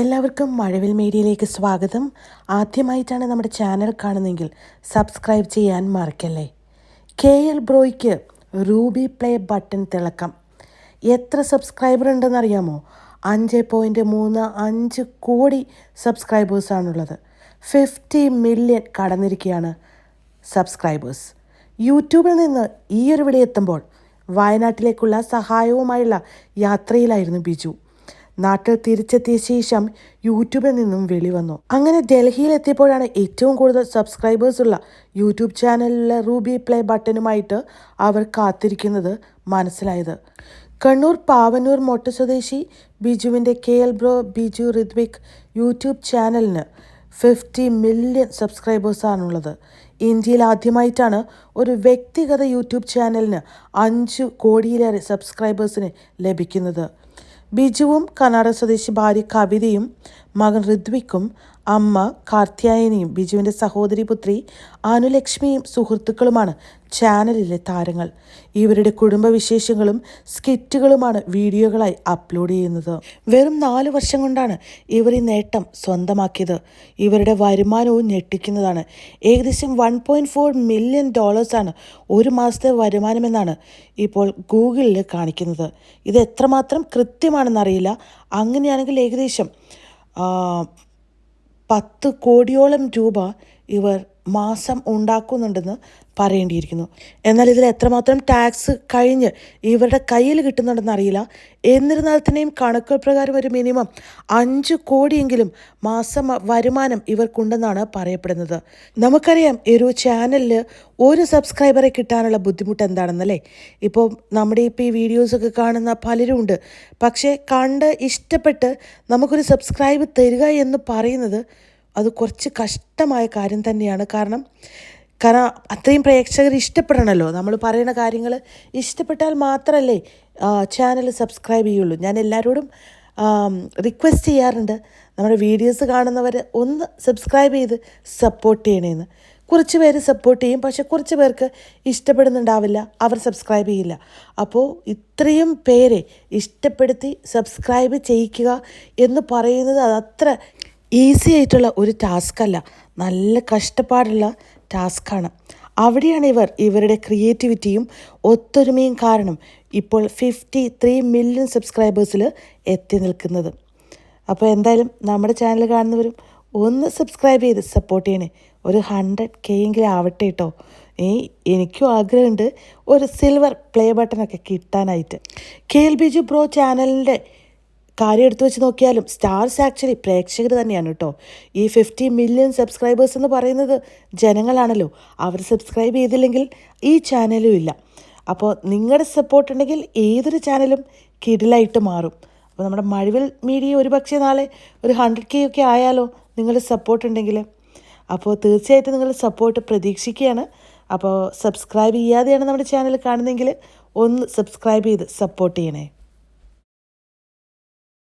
എല്ലാവർക്കും മഴവിൽ മീഡിയയിലേക്ക് സ്വാഗതം. ആദ്യമായിട്ടാണ് നമ്മുടെ ചാനൽ കാണുന്നതെങ്കിൽ സബ്സ്ക്രൈബ് ചെയ്യാൻ മറക്കല്ലേ. കെ എൽ ബ്രോയ്ക്ക് റൂബി പ്ലേ ബട്ടൺ തിളക്കം. എത്ര സബ്സ്ക്രൈബർ ഉണ്ടെന്ന് അറിയാമോ അഞ്ച് പോയിന്റ് മൂന്ന് അഞ്ച് കോടി സബ്സ്ക്രൈബേഴ്സാണുള്ളത് ഫിഫ്റ്റി മില്യൺ കടന്നിരിക്കുകയാണ് സബ്സ്ക്രൈബേഴ്സ്. യൂട്യൂബിൽ നിന്ന് ഈ ഒരു വിളി എത്തുമ്പോൾ വയനാട്ടിലേക്കുള്ള സഹായവുമായുള്ള യാത്രയിലായിരുന്നു ബിജു. നാട്ടിൽ തിരിച്ചെത്തിയ ശേഷം യൂട്യൂബിൽ നിന്നും വെളി വന്നു. അങ്ങനെ ഡൽഹിയിൽ എത്തിയപ്പോഴാണ് ഏറ്റവും കൂടുതൽ സബ്സ്ക്രൈബേഴ്സ് ഉള്ള യൂട്യൂബ് ചാനലിലെ റൂബി പ്ലേ ബട്ടനുമായിട്ട് അവർ കാത്തിരിക്കുന്നത് മനസ്സിലായത്. കണ്ണൂർ പാവനൂർ മൊട്ട സ്വദേശി ബിജുവിന്റെ K L bro Biju Rithvik YouTube ചാനലിന് ഫിഫ്റ്റി മില്യൺ സബ്സ്ക്രൈബേഴ്സാണുള്ളത് ഇന്ത്യയിൽ ആദ്യമായിട്ടാണ് ഒരു വ്യക്തിഗത യൂട്യൂബ് ചാനലിന് അഞ്ച് കോടിയിലേറെ സബ്സ്ക്രൈബേഴ്സിന് ലഭിക്കുന്നത്. ബിജുവും കർണാടക സ്വദേശി ഭാര്യ കവിതയും മകൻ ഋത്വിക്കും അമ്മ കാർത്യായനിയും ബിജുവിന്റെ സഹോദരി പുത്രി അനുലക്ഷ്മിയും സുഹൃത്തുക്കളുമാണ് ചാനലിലെ താരങ്ങൾ. ഇവരുടെ കുടുംബവിശേഷങ്ങളും സ്കിറ്റുകളുമാണ് വീഡിയോകളായി അപ്ലോഡ് ചെയ്യുന്നത്. വെറും നാല് വർഷം കൊണ്ടാണ് ഇവർ ഈ നേട്ടം സ്വന്തമാക്കിയത്. ഇവരുടെ വരുമാനവും ഞെട്ടിക്കുന്നതാണ്. ഏകദേശം വൺ പോയിന്റ് ഫോർ മില്യൺ ഡോളേഴ്സാണ് ഒരു മാസത്തെ വരുമാനമെന്നാണ് ഇപ്പോൾ ഗൂഗിളിൽ കാണിക്കുന്നത്. ഇത് എത്രമാത്രം കൃത്യമാണെന്നറിയില്ല. അങ്ങനെയാണെങ്കിൽ ഏകദേശം പത്ത് കോടിയോളം രൂപ ഇവർ മാസം ഉണ്ടാക്കുന്നുണ്ടെന്ന് പറയേണ്ടിയിരിക്കുന്നു. എന്നാൽ ഇതിൽ എത്രമാത്രം ടാക്സ് കഴിഞ്ഞ് ഇവരുടെ കയ്യിൽ കിട്ടുന്നുണ്ടെന്ന് അറിയില്ല. എന്നിരുന്നാൽ തന്നെയും കണക്കുകൾ പ്രകാരം ഒരു മിനിമം അഞ്ച് കോടിയെങ്കിലും മാസം വരുമാനം ഇവർക്കുണ്ടെന്നാണ് പറയപ്പെടുന്നത്. നമുക്കറിയാം ഈ ഒരു ചാനലിൽ ഒരു സബ്സ്ക്രൈബറെ കിട്ടാനുള്ള ബുദ്ധിമുട്ട് എന്താണെന്നല്ലേ? ഇപ്പോൾ നമ്മുടെ ഇപ്പോൾ ഈ വീഡിയോസൊക്കെ കാണുന്ന പലരും ഉണ്ട്. പക്ഷേ കണ്ട് ഇഷ്ടപ്പെട്ട് നമുക്കൊരു സബ്സ്ക്രൈബ് തരിക എന്ന് പറയുന്നത് അത് കുറച്ച് കഷ്ടമായ കാര്യം തന്നെയാണ്. കാരണം കാരണം അത്രയും പ്രേക്ഷകർ ഇഷ്ടപ്പെടണമല്ലോ നമ്മൾ പറയുന്ന കാര്യങ്ങൾ ഇഷ്ടപ്പെട്ടാൽ മാത്രമല്ലേ ചാനൽ സബ്സ്ക്രൈബ് ചെയ്യുള്ളൂ. ഞാൻ എല്ലാവരോടും റിക്വസ്റ്റ് ചെയ്യാറുണ്ട്. നമ്മുടെ വീഡിയോസ് കാണുന്നവർ ഒന്ന് സബ്സ്ക്രൈബ് ചെയ്ത് സപ്പോർട്ട് ചെയ്യണേന്ന്. കുറച്ച് പേര് സപ്പോർട്ട് ചെയ്യും പക്ഷെ കുറച്ച് പേർക്ക് ഇഷ്ടപ്പെടുന്നുണ്ടാവില്ല. അവർ സബ്സ്ക്രൈബ് ചെയ്യില്ല. അപ്പോൾ ഇത്രയും പേരെ ഇഷ്ടപ്പെടുത്തി സബ്സ്ക്രൈബ് ചെയ്യിക്കുക എന്ന് പറയുന്നത് അതത്ര ഈസി ആയിട്ടുള്ള ഒരു ടാസ്ക് അല്ല നല്ല കഷ്ടപ്പാടുള്ള ടാസ്ക്കാണ്. അവിടെയാണ് ഇവർ ഇവരുടെ ക്രിയേറ്റിവിറ്റിയും ഒത്തൊരുമയും കാരണം ഇപ്പോൾ ഫിഫ്റ്റി ത്രീ മില്യൺ സബ്സ്ക്രൈബേഴ്സിൽ എത്തി നിൽക്കുന്നത്. അപ്പോൾ എന്തായാലും നമ്മുടെ ചാനൽ കാണുന്നവരും ഒന്ന് സബ്സ്ക്രൈബ് ചെയ്ത് സപ്പോർട്ട് ചെയ്യണേ. ഒരു ഹൺഡ്രഡ് കെ എങ്കിലും ആവട്ടെ കേട്ടോ ഈ എനിക്കും ആഗ്രഹമുണ്ട് ഒരു സിൽവർ പ്ലേ ബട്ടണൊക്കെ കിട്ടാനായിട്ട്. K L B G bro ചാനലിന്റെ കാര്യം എടുത്തു വെച്ച് നോക്കിയാലും സ്റ്റാർസ് ആക്ച്വലി പ്രേക്ഷകർ തന്നെയാണ് കേട്ടോ. ഈ ഫിഫ്റ്റി മില്യൺ സബ്സ്ക്രൈബേഴ്സ് എന്ന് പറയുന്നത് ജനങ്ങളാണല്ലോ. അവർ സബ്സ്ക്രൈബ് ചെയ്തില്ലെങ്കിൽ ഈ ചാനലും ഇല്ല. അപ്പോൾ നിങ്ങളുടെ സപ്പോർട്ട് ഉണ്ടെങ്കിൽ ഏതൊരു ചാനലും കിടിലായിട്ട് മാറും. അപ്പോൾ നമ്മുടെ മഴവിൽ മീഡിയ ഒരു പക്ഷേ നാളെ ഒരു ഹൺഡ്രഡ് കെ ഒക്കെ ആയാലോ നിങ്ങളുടെ സപ്പോർട്ട് ഉണ്ടെങ്കിൽ അപ്പോൾ തീർച്ചയായിട്ടും നിങ്ങൾ സപ്പോർട്ട് പ്രതീക്ഷിക്കുകയാണ്. അപ്പോൾ സബ്സ്ക്രൈബ് ചെയ്യാതെയാണ് നമ്മുടെ ചാനൽ കാണുന്നതെങ്കിൽ ഒന്ന് സബ്സ്ക്രൈബ് ചെയ്ത് സപ്പോർട്ട് ചെയ്യണേ.